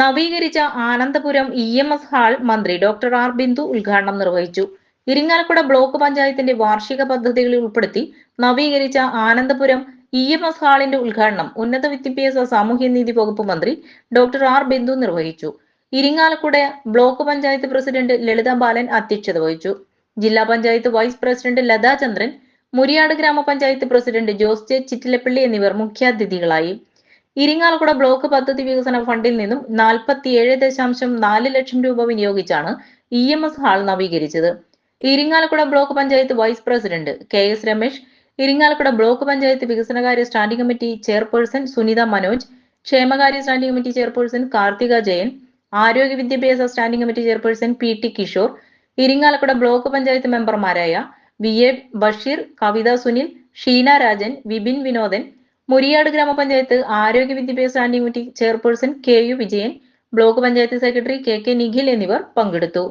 നവീകരിച്ച Anandapuram E M S hall മന്ത്രി doctor R Bindu ഉദ്ഘാടനം നിർവഹിച്ചു. ഇരിങ്ങാലക്കുട ബ്ലോക്ക് പഞ്ചായത്തിന്റെ വാർഷിക പദ്ധതികളിൽ ഉൾപ്പെടുത്തി നവീകരിച്ച ആനന്ദപുരം ഇ എം എസ് ഹാളിന്റെ ഉദ്ഘാടനം ഉന്നത വിദ്യാഭ്യാസ സാമൂഹ്യനീതി വകുപ്പ് മന്ത്രി ഡോക്ടർ ആർ ബിന്ദു നിർവഹിച്ചു. ഇരിങ്ങാലക്കുട ബ്ലോക്ക് പഞ്ചായത്ത് പ്രസിഡന്റ് ലളിത ബാലൻ അധ്യക്ഷത വഹിച്ചു. ജില്ലാ പഞ്ചായത്ത് വൈസ് പ്രസിഡന്റ് ലതാചന്ദ്രൻ മുരിയാട് ഗ്രാമപഞ്ചായത്ത് പ്രസിഡന്റ് ജോസ് ജെ ചിറ്റിലപ്പള്ളി എന്നിവർ മുഖ്യാതിഥികളായി. ഇരിങ്ങാലക്കുട ബ്ലോക്ക് പദ്ധതി വികസന ഫണ്ടിൽ നിന്നും നാൽപ്പത്തിയേഴ് ദശാംശം നാല് ലക്ഷം രൂപ വിനിയോഗിച്ചാണ് E M S hall നവീകരിച്ചത്. Irinjalakuda block panchayat vice president K S Ramesh Irinjalakuda block panchayat വികസനകാര്യ standing committee chairperson Sunitha Manoj ക്ഷേമകാര്യ standing committee chairperson Karthika Jayan ആരോഗ്യ വിദ്യാഭ്യാസ standing committee chairperson P T Kishore Irinjalakuda block panchayat മെമ്പർമാരായ V A Basheer Kavitha Sunil Sheena Rajan Vipin Vinodan Muriyad ഗ്രാമപഞ്ചായത്ത് ആരോഗ്യ വിദ്യാഭ്യാസ committee chairperson K U Vijayan block panchayat secretary K K Nikhil എന്നിവർ പങ്കെടുത്തു.